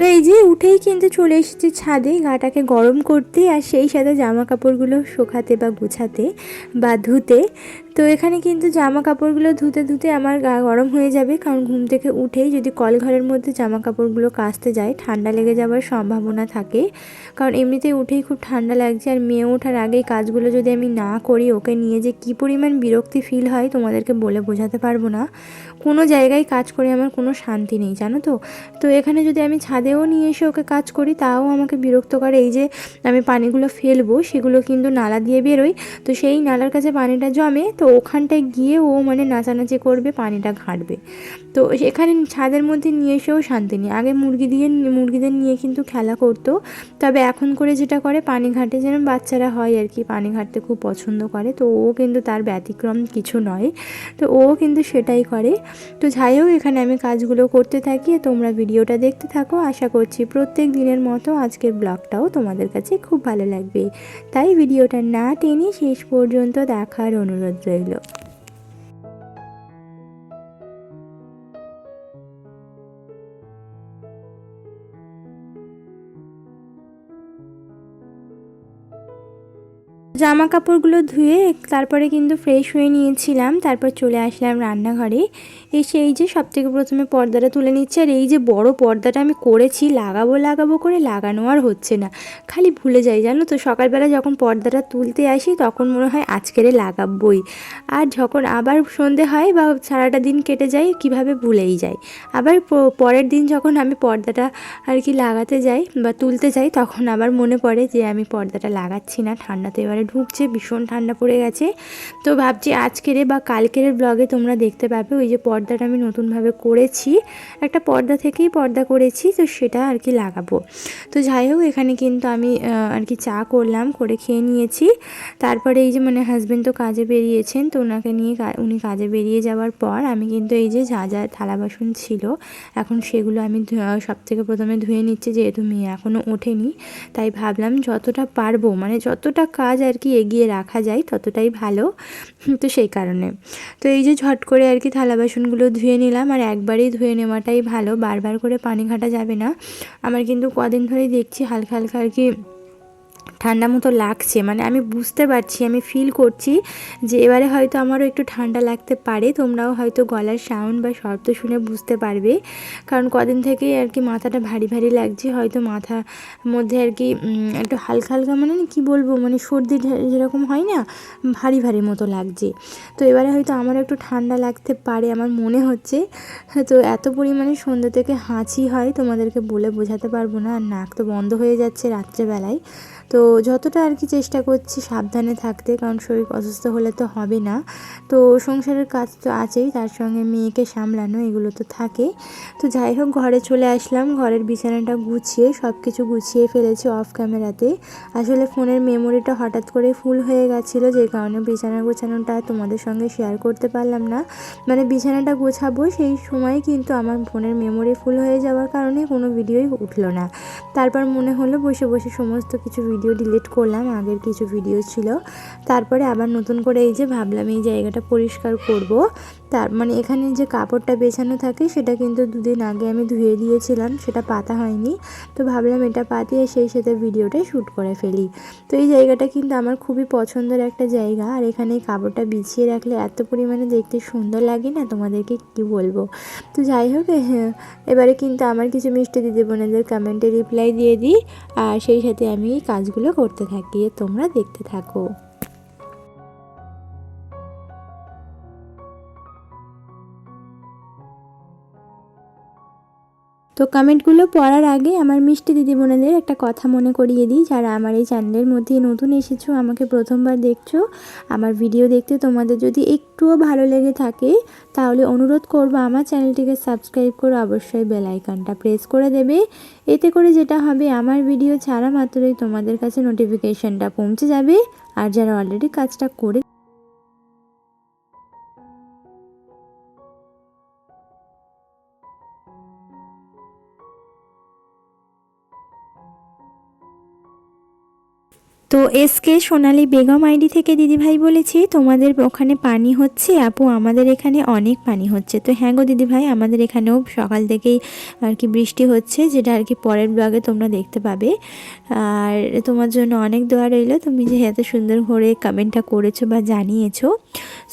তো এই যে উঠেই কিন্তু চলে এসেছি ছাদে, গাটাকে গরম করতে আর সেই সাথে জামা কাপড়গুলো শোকাতে বা গুছাতে বা ধুতে। তো এখানে কিন্তু জামা কাপড়গুলো ধুতে ধুতে আমার গা গরম হয়ে যাবে। কারণ ঘুম থেকে উঠেই যদি কল ঘরের মধ্যে জামা কাপড়গুলো কাচতে যায় ঠান্ডা লেগে যাওয়ার সম্ভাবনা থাকে। কারণ এমনিতেই উঠেই খুব ঠান্ডা লাগছে। আর মেয়ে ওঠার আগেই কাজগুলো যদি আমি না করি, ওকে নিয়ে যে কী পরিমাণ বিরক্তি ফিল হয় তোমাদেরকে বলে বোঝাতে পারব না। কোনো জায়গায় কাজ করে আমার কোনো শান্তি নেই, জানো তো? তো এখানে যদি আমি ছাদেও নিয়ে এসে ওকে কাজ করি, তাও আমাকে বিরক্ত করে। এই যে আমি পানিগুলো ফেলব, সেগুলো কিন্তু নালা দিয়ে বেরোই। তো সেই নালার কাছে পানিটা জমে তো ওখানটায় গিয়ে ও মানে নাচানাচি করবে, পানিটা ঘাঁটবে। তো এখানে ছাদের মধ্যে নিয়ে এসেও শান্তি নেই। আগে মুরগি দিয়ে, মুরগিদের নিয়ে কিন্তু খেলা করতো। তবে এখন করে যেটা করে, পানি ঘাটে যেন বাচ্চারা হয় আর কি, পানি ঘাটতে খুব পছন্দ করে। তো ও কিন্তু তার ব্যতিক্রম কিছু নয়। তো ও কিন্তু সেটাই করে। তো যাই হোক, এখানে আমি কাজগুলো করতে থাকি। তোমরা ভিডিওটা দেখতে থাকো। আশা করছি প্রত্যেক দিনের মতো আজকের ব্লগটাও তোমাদের কাছে খুব ভালো লাগবে। তাই ভিডিওটা না টেনে শেষ পর্যন্ত দেখার অনুরোধ রইল জামা কাপড়গুলো ধুয়ে তারপরে কিন্তু ফ্রেশ হয়ে নিয়েছিলাম, তারপর চলে আসলাম রান্নাঘরে। এসে এই যে সব থেকে প্রথমে পর্দাটা তুলে নিচ্ছে, আর এই যে বড় পর্দাটা আমি করেছি, লাগাবো লাগাবো করে লাগানো আর হচ্ছে না। খালি ভুলে যাই, জানো তো? সকালবেলা যখন পর্দাটা তুলতে আসি, তখন মনে হয় আজকেরে লাগাবই। আর যখন আবার সন্ধে হয় বা সারাটা দিন কেটে যায়, কীভাবে ভুলেই যাই। আবার পরের দিন যখন আমি পর্দাটা আর কি লাগাতে যাই বা তুলতে যাই, তখন আবার মনে পড়ে যে আমি পর্দাটা লাগাচ্ছি না, ঠান্ডাতে এবারে ঢুকছে, ভীষণ ঠান্ডা পড়ে গেছে। তো ভাবছি আজকেরে বা কালকের ব্লগে তোমরা দেখতে পাবে ওই যে পর্দাটা আমি নতুনভাবে করেছি। একটা পর্দা থেকেই পর্দা করেছি, তো সেটা আর কি লাগাবো। তো যাই হোক, এখানে কিন্তু আমি আর কি চা করলাম, করে খেয়ে নিয়েছি। তারপরে এই যে মানে হাজব্যান্ড তো কাজে বেরিয়েছেন, তো ওনাকে নিয়ে উনি কাজে বেরিয়ে যাওয়ার পর আমি কিন্তু এই যে যা যা থালা বাসন ছিল, এখন সেগুলো আমি সব থেকে প্রথমে ধুয়ে নিচ্ছি, যেহেতু মেয়ে এখনও ওঠেনি। তাই ভাবলাম যতটা পারব মানে যতটা কাজ আর কি এগিয়ে রাখা যায় ততটাই ভালো। তো সেই কারণে। তো এই যে ঝট করে আর কি থালা বাসনগুলো ধুয়ে নিলাম আর একবারেই ধুয়ে নেওয়াটাই ভালো। বারবার করে পানি ঘাটা যাবে না। আমার কিন্তু কদিন ধরেই দেখছি হালকা হালকা আর কি ঠান্ডা মতো লাগছে মানে আমি বুঝতে পারছি, আমি ফিল করছি যে এবারে হয়তো আমারও একটু ঠান্ডা লাগতে পারে, তোমরাও হয়তো গলার সাউন্ড বা শব্দ শুনে বুঝতে পারবে। কারণ কদিন থেকেই আর কি মাথাটা ভারী ভারী লাগছে, হয়তো মাথা মধ্যে আর কি একটু হালকা হালকা মানে কি বলব মানে সর্দি যেরকম হয় না, ভারী ভারী মতো লাগছে। তো এবারে হয়তো আমারও একটু ঠান্ডা লাগতে পারে আমার মনে হচ্ছে। তো এত পরিমাণে সন্ধ্যা থেকে হাঁচি হয়, তোমাদেরকে বলে বোঝাতে পারব না, আর নাক তো বন্ধ হয়ে যাচ্ছে রাত্রেবেলায়। তো যতটা আর কি চেষ্টা করছি সাবধানে থাকতে, কারণ শরীর অসুস্থ হলে তো হবে না। তো সংসারের কাজ তো আছেই, তার সঙ্গে মেয়েকে সামলানো, এগুলো তো থাকে। তো যাই হোক, ঘরে চলে আসলাম, ঘরের বিছানাটা গুছিয়ে সব কিছু গুছিয়ে ফেলেছি অফ ক্যামেরাতে আসলে ফোনের মেমোরিটা হঠাৎ করে ফুল হয়ে গেছিল, যে কারণে বিছানা গোছানোটা তোমাদের সঙ্গে শেয়ার করতে পারলাম না। মানে বিছানাটা গোছাবো সেই সময় কিন্তু আমার ফোনের মেমোরি ফুল হয়ে যাওয়ার কারণে কোনো ভিডিওই উঠল না। তারপর মনে হলো বসে বসে সমস্ত কিছু ভিডিও ডিলিট করলাম, আগের কিছু ভিডিও ছিল। তারপরে আবার নতুন করে এই যে ভাবলাম এই জায়গাটা পরিষ্কার করব। তার মানে এখানে যে কাপড়টা বেছানো থাকে, সেটা কিন্তু দুদিন আগে আমি ধুয়ে দিয়েছিলাম, সেটা পাতা হয়নি। তো ভাবলাম এটা পাতিয়ে সেই সাথে ভিডিওটা শ্যুট করে ফেলি। তো এই জায়গাটা কিন্তু আমার খুবই পছন্দের একটা জায়গা। আর এখানে কাপড়টা বিছিয়ে রাখলে এত পরিমাণে দেখতে সুন্দর লাগে না? তোমাদেরকে কি বলব? তো যাই হোক এবারে কিন্তু আমার কিছু মিষ্টি দিদি বোনেদের কমেন্টে রিপ্লাই দিয়ে দিই। আর সেই সাথে আমি কাজগুলো করতে থাকি তোমরা দেখতে থাকো। তো কমেন্টগুলো পড়ার আগে আমার মিষ্টি দিদি বোনেদের একটা কথা মনে করিয়ে দিই। যারা আমার এই চ্যানেলের মধ্যে নতুন এসেছ, আমাকে প্রথমবার দেখছ, আমার ভিডিও দেখতে তোমাদের যদি একটুও ভালো লেগে থাকে, তাহলে অনুরোধ করব আমার চ্যানেলটিকে সাবস্ক্রাইব করে অবশ্যই বেল আইকনটা প্রেস করে দেবে। এতে করে যেটা হবে, আমার ভিডিও ছাড়া মাত্রই তোমাদের কাছে নোটিফিকেশনটা পৌঁছে যাবে। আর যারা অলরেডি কাজটা করে তো এসকে সোনালি বেগম আইডি থেকে দিদিভাই বলেছি, তোমাদের ওখানে পানি হচ্ছে, আপু, আমাদের এখানে অনেক পানি হচ্ছে। তো হ্যাঁ গো দিদিভাই, আমাদের এখানেও সকাল থেকেই আর কি বৃষ্টি হচ্ছে, যেটা আর কি পরের ব্লগে তোমরা দেখতে পাবে। আর তোমার জন্য অনেক দোয়া রইল, তুমি যে এত সুন্দর করে কমেন্টটা করেছ বা জানিয়েছো।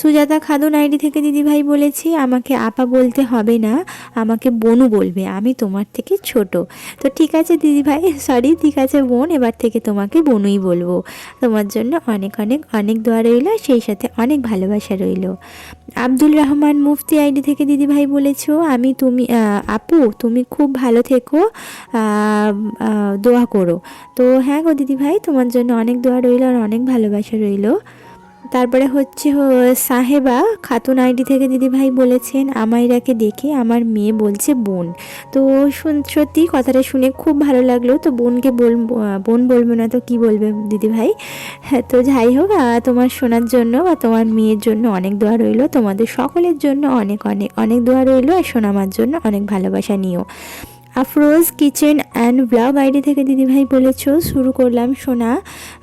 সুজাতা খাদুন আইডি থেকে দিদিভাই বলেছি, আমাকে আপা বলতে হবে না, আমাকে বনু বলবে, আমি তোমার থেকে ছোট। তো ঠিক আছে দিদিভাই সরি ঠিক আছে বোন, এবার থেকে তোমাকে বনুই বলব। বলব তোমার জন্য অনেক অনেক অনেক দোয়া রইল, সেই সাথে অনেক ভালোবাসা রইল। আব্দুল রহমান মুফতি আইডি থেকে দিদিভাই বলেছ, আমি তুমি আপু, তুমি খুব ভালো থেকো দোয়া করো। তো হ্যাঁ গো দিদিভাই, তোমার জন্য অনেক দোয়া রইল আর অনেক ভালোবাসা রইল। তারপরে হচ্ছে সাহেবা খাতুন আইডি থেকে দিদিভাই বলেছেন, আমাইরাকে দেখে আমার মেয়ে বলছে বোন। তো সত্যি কথাটা শুনে খুব ভালো লাগল। তো বোনকে বল, বোন বলব না তো কি বলবে দিদিভাই? হ্যাঁ তো যাই হোক তোমার শোনার জন্য বা তোমার মেয়ের জন্য অনেক দোয়া রইল। তোমাদের সকলের জন্য অনেক অনেক অনেক দোয়া রইল। আর শোনামার জন্য অনেক ভালোবাসা নিও। Afroz kitchen and blog ID থেকে দিদিভাই বলেছ, শুরু করলাম শোনা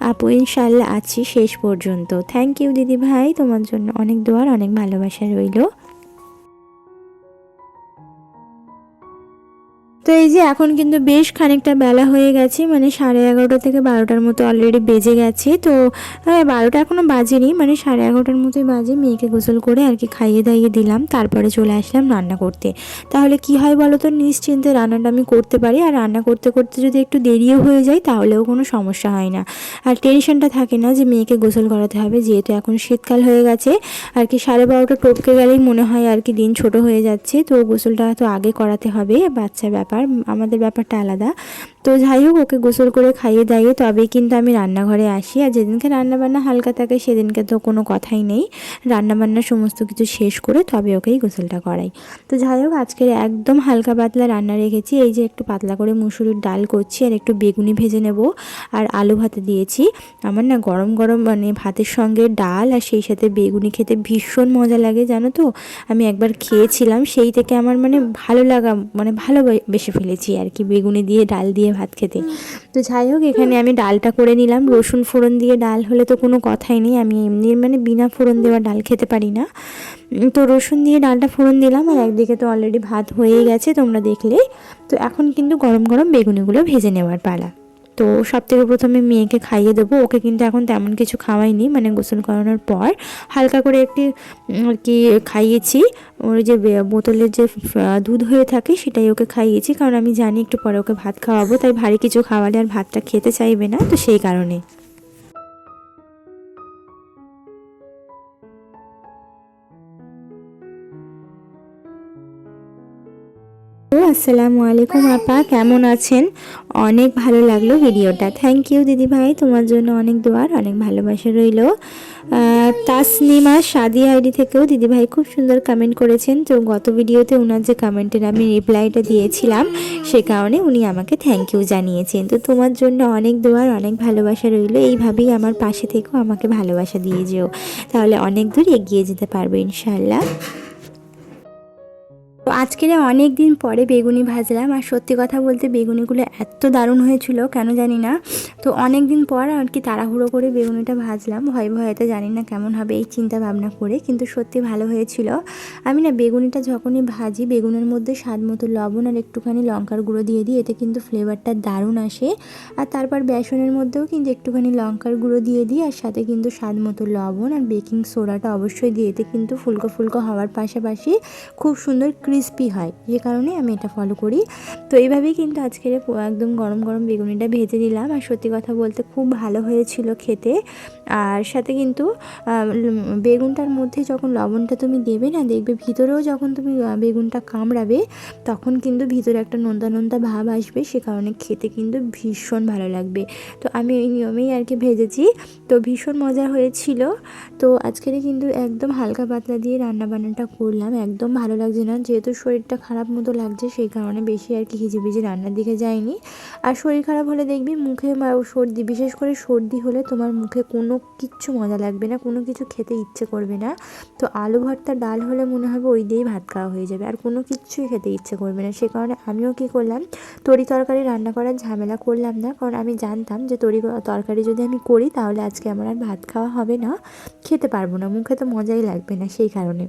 আপু ইনশাল্লাহ আছি শেষ পর্যন্ত। থ্যাংক ইউ দিদিভাই, তোমার জন্য অনেক দোয়ার, অনেক ভালোবাসা রইল। তো এই যে এখন কিন্তু বেশ খানিকটা বেলা হয়ে গেছে মানে সাড়ে এগারোটা থেকে বারোটার মতো অলরেডি বেজে গেছে। তো হ্যাঁ বারোটা এখনও বাজেনি মানে সাড়ে এগারোটার মতোই বাজে, মেয়েকে গোসল করে আর কি খাইয়ে দাইয়ে দিলাম, তারপরে চলে আসলাম রান্না করতে। তাহলে কি হয় বলো তো, নিশ্চিন্তে রান্নাটা আমি করতে পারি, আর রান্না করতে করতে যদি একটু দেরিও হয়ে যায়, তাহলেও কোনো সমস্যা হয় না। আর টেনশনটা থাকে না যে মেয়েকে গোসল করাতে হবে, যেহেতু এখন শীতকাল হয়ে গেছে, আর কি সাড়ে বারোটা টপকে গেলেই মনে হয় আর কি দিন ছোট হয়ে যাচ্ছে, তো গোসলটা তো আগে করাতে হবে, বাচ্চা ব্যাপার ব্যাপার আমাদের ব্যাপারটা আলাদা। তো যাই হোক, ওকে গোসল করে খাইয়ে দাইয়ে তবেই কিন্তু আমি রান্নাঘরে আসি। আর যেদিনকে রান্নাবান্না হালকা থাকে, সেদিনকে তো কোনো কথাই নেই। রান্নাবান্না সমস্ত কিছু শেষ করে তবে ওকেই গোসলটা করাই। তো যাই হোক, আজকের একদম হালকা পাতলা রান্না রেখেছি। এই যে একটু পাতলা করে মুসুরির ডাল করছি আর একটু বেগুনি ভেজে নেব আর আলু ভাতে দিয়েছি। আমার না গরম গরম মানে ভাতের সঙ্গে ডাল আর সেই সাথে বেগুনি খেতে ভীষণ মজা লাগে, জানো তো? আমি একবার খেয়েছিলাম, সেই থেকে আমার মানে ভালো লাগা মানে ভালো বেশি ফেলেছি আর কি। বেগুনি দিয়ে, ডাল দিয়ে ভাত খেতে। তো যাই হোক, এখানে আমি ডালটা করে নিলাম। রসুন ফোড়ন দিয়ে ডাল হলে তো কোনো কথাই নেই। আমি এমনি মানে বিনা ফোড়ন দেওয়া ডাল খেতে পারি না। তো রসুন দিয়ে ডালটা ফোড়ন দিলাম আর একদিকে তো অলরেডি ভাত হয়ে গেছে তোমরা দেখলে। তো এখন কিন্তু গরম গরম বেগুনিগুলো ভেজে নেওয়ার পালা। তো সব থেকে প্রথমে মেয়েকে খাইয়ে দেবো। ওকে কিন্তু এখন তেমন কিছু খাওয়াইনি মানে গোসল করানোর পর। হালকা করে একটি আর কি খাইয়েছি। ওর যে বোতলের যে দুধ হয়ে থাকে সেটাই ওকে খাইয়েছি। কারণ আমি জানি একটু পরে ওকে ভাত খাওয়াবো, তাই ভারী কিছু খাওয়ালে আর ভাতটা খেতে চাইবে না, তো সেই কারণে। আসসালামু আলাইকুম আপা, কেমন আছেন? অনেক ভালো লাগল ভিডিওটা। থ্যাংক ইউ দিদি ভাই, তোমার জন্য অনেক দোয়ার অনেক ভালোবাসা রইল। তাসনিমা সাদি আইডি থেকেও দিদি ভাই খুব সুন্দর কমেন্ট করেছেন। তো গত ভিডিওতে ওনার যে কমেন্টের আমি রিপ্লাইটা দিয়েছিলাম, সে কারণে উনি আমাকে থ্যাংক ইউ জানিয়েছেন। তো তোমার জন্য অনেক দোয়ার অনেক ভালোবাসা রইল। এইভাবেই আমার পাশে থেকেও আমাকে ভালোবাসা দিয়ে যেও। তাহলে অনেক দূর এগিয়ে যেতে পারবে ইনশাল্লাহ তো আজকের অনেক দিন পরে বেগুনি ভাজলাম, আর সত্যি কথা বলতে বেগুনিগুলো এত দারুণ হয়েছিল, কেন জানি না। তো অনেক দিন পর আর কি তাড়াহুড়ো করে বেগুনিটা ভাজলাম, ভয় ভয়তে জানি না কেমন হবে এই চিন্তা ভাবনা করে, কিন্তু সত্যি ভালো হয়েছিল। আমি না বেগুনিটা যখনই ভাজি, বেগুনের মধ্যে স্বাদ মতো লবণ আর একটুখানি লঙ্কার গুঁড়ো দিয়ে দিই, এতে কিন্তু ফ্লেভারটা দারুণ আসে। আর তারপর বেসনের মধ্যেও কিন্তু একটুখানি লঙ্কার গুঁড়ো দিয়ে দিই, আর সাথে কিন্তু স্বাদ মতো লবণ আর বেকিং সোডাটা অবশ্যই দিয়ে এতে কিন্তু ফুলকো ফুলকো হওয়ার পাশাপাশি খুব সুন্দর ক্রিস্পি হয়, যে কারণে আমি এটা ফলো করি। তো এইভাবেই কিন্তু আজকের একদম গরম গরম বেগুনিটা ভেজে নিলাম। আর সত্যি কথা বলতে খুব ভালো হয়েছিল খেতে। আর সাথে কিন্তু বেগুনটার মধ্যে যখন লবণটা তুমি দেবে না, দেখবে ভিতরেও যখন তুমি বেগুনটা কামড়াবে, তখন কিন্তু ভিতরে একটা নোনতা নোনতা ভাব আসবে। সে কারণে খেতে কিন্তু ভীষণ ভালো লাগবে। তো আমি এই নিয়মেই আর কি ভেজেছি। তো ভীষণ মজা হয়েছিল। তো আজকেরই কিন্তু একদম হালকা পাতলা দিয়ে রান্না বান্নাটা করলাম। একদম ভালো লাগছে না, যেহেতু শরীরটা খারাপ মতো লাগছে, সেই কারণে বেশি আর কি হিজিবিজি রান্নার দিকে যায়নি আর শরীর খারাপ হলে দেখবি মুখে সর্দি, বিশেষ করে সর্দি হলে তোমার মুখে কোনো কিচ্ছু মজা লাগবে না, কোনো কিছু খেতে ইচ্ছে করবে না। তো আলু ভর্তা, ডাল হলে মনে হবে ওই দিয়েই ভাত খাওয়া হয়ে যাবে, আর কোনো কিচ্ছুই খেতে ইচ্ছে করবে না। সে কারণে আমিও কী করলাম, তরি তরকারি রান্না করার ঝামেলা করলাম না, কারণ আমি জানতাম যে তরি তরকারি যদি আমি করি তাহলে আজকে আমার আর ভাত খাওয়া হবে না, খেতে পারব না, মুখে তো মজাই লাগবে না সেই কারণে।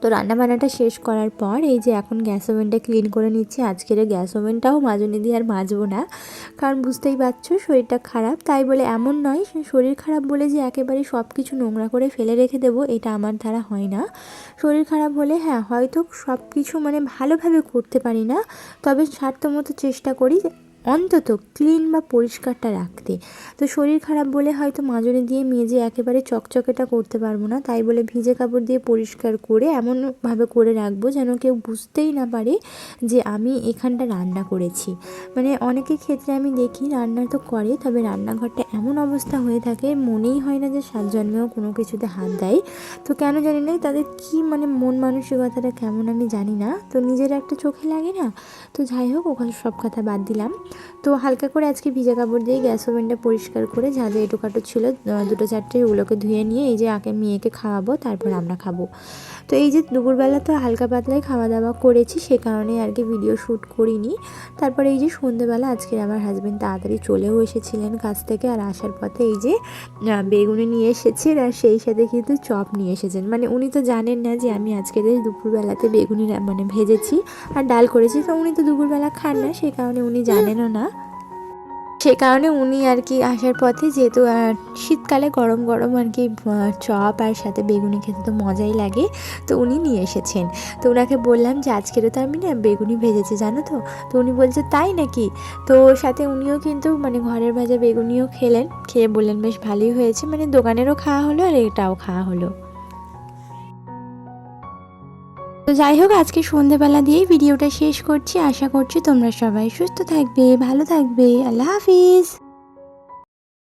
তো রান্নাবান্নাটা শেষ করার পর এই যে এখন গ্যাস ওভেনটা ক্লিন করে নিচ্ছি। আজকের গ্যাস ওভেনটাও মাজনি দিয়ে আর মাজবো না। কারণ বুঝতেই পারছ, শরীরটা খারাপ। তাই বলে এমন নয় শরীর খারাপ বলে যে একেবারে সব কিছু নোংরা করে ফেলে রেখে দেবো, এটা আমার দ্বারা হয় না। শরীর খারাপ হলে হ্যাঁ হয়তো সব কিছু মানে ভালোভাবে করতে পারি না। তবে সাধ্যমতো চেষ্টা করি অন্তত ক্লিন বা পরিষ্কারটা রাখতে। তো শরীর খারাপ বলে হয়তো মাজনি দিয়ে মেজে একেবারে চকচকেটা করতে পারব না, তাই বলে ভিজে কাপড় দিয়ে পরিষ্কার করে এমনভাবে করে রাখব যেন কেউ বুঝতেই না পারে যে আমি এখানটা রান্না করেছি। মানে অনেকের ক্ষেত্রে আমি দেখি রান্না তো করে, তবে রান্নাঘরটা এমন অবস্থা হয়ে থাকে, মনেই হয় না যে সাত জন্মেও কোনো কিছুতে হাত দেয়। তো কেন জানি না তাদের কি মানে মন মানসিকতাটা কেমন আমি জানি না, তো নিজের একটা চোখে লাগে না। তো যাই হোক, ওখানে সব কথা বাদ দিলাম। তো হালকা করে আজকে ভিজা কাপড় দিয়ে গ্যাস ওভেনটা পরিষ্কার করে যা যা এটুকাটো ছিল দুটো চারটে ওগুলোকে ধুয়ে নিয়ে এই যে আগে মেয়েকে খাওয়াবো, তারপর আমরা খাব। তো এই যে দুপুরবেলা তো হালকা পাতলায় খাওয়া দাওয়া করেছি, সে কারণে আর কি ভিডিও শ্যুট করিনি। তারপরে এই যে সন্ধেবেলা আজকে আমার হাজব্যান্ড তাড়াতাড়ি চলেও এসেছিলেন কাছ থেকে আর আসার পথে এই যে বেগুনি নিয়ে এসেছেন আর সেই সাথে কিন্তু চপ নিয়ে এসেছেন। মানে উনি তো জানেন না যে আমি আজকে দুপুরবেলাতে বেগুনি মানে ভেজেছি আর ডাল করেছি, তো উনি তো দুপুরবেলা খান না সেই কারণে উনি জানেনও না। সে কারণে উনি আর কি আসার পথে যেহেতু শীতকালে গরম গরম আর কি চপ আর সাথে বেগুনি খেতে তো মজাই লাগে, তো উনি নিয়ে এসেছেন। তো ওনাকে বললাম যে, আজকেরও তো আমি না বেগুনি ভেজেছি, জানো তো? তো উনি বলছে, তাই নাকি? তো সাথে উনিও কিন্তু মানে ঘরের ভাজা বেগুনিও খেলেন, খেয়ে বললেন, বেশ ভালোই হয়েছে। মানে দোকানেরও খাওয়া হলো আর এটাও খাওয়া হলো। তো যাই হোক, আজকে সন্ধেবেলা দিয়েই ভিডিওটা শেষ করছি। আশা করছি তোমরা সবাই সুস্থ থাকবে, ভালো থাকবে। আল্লাহ হাফিজ।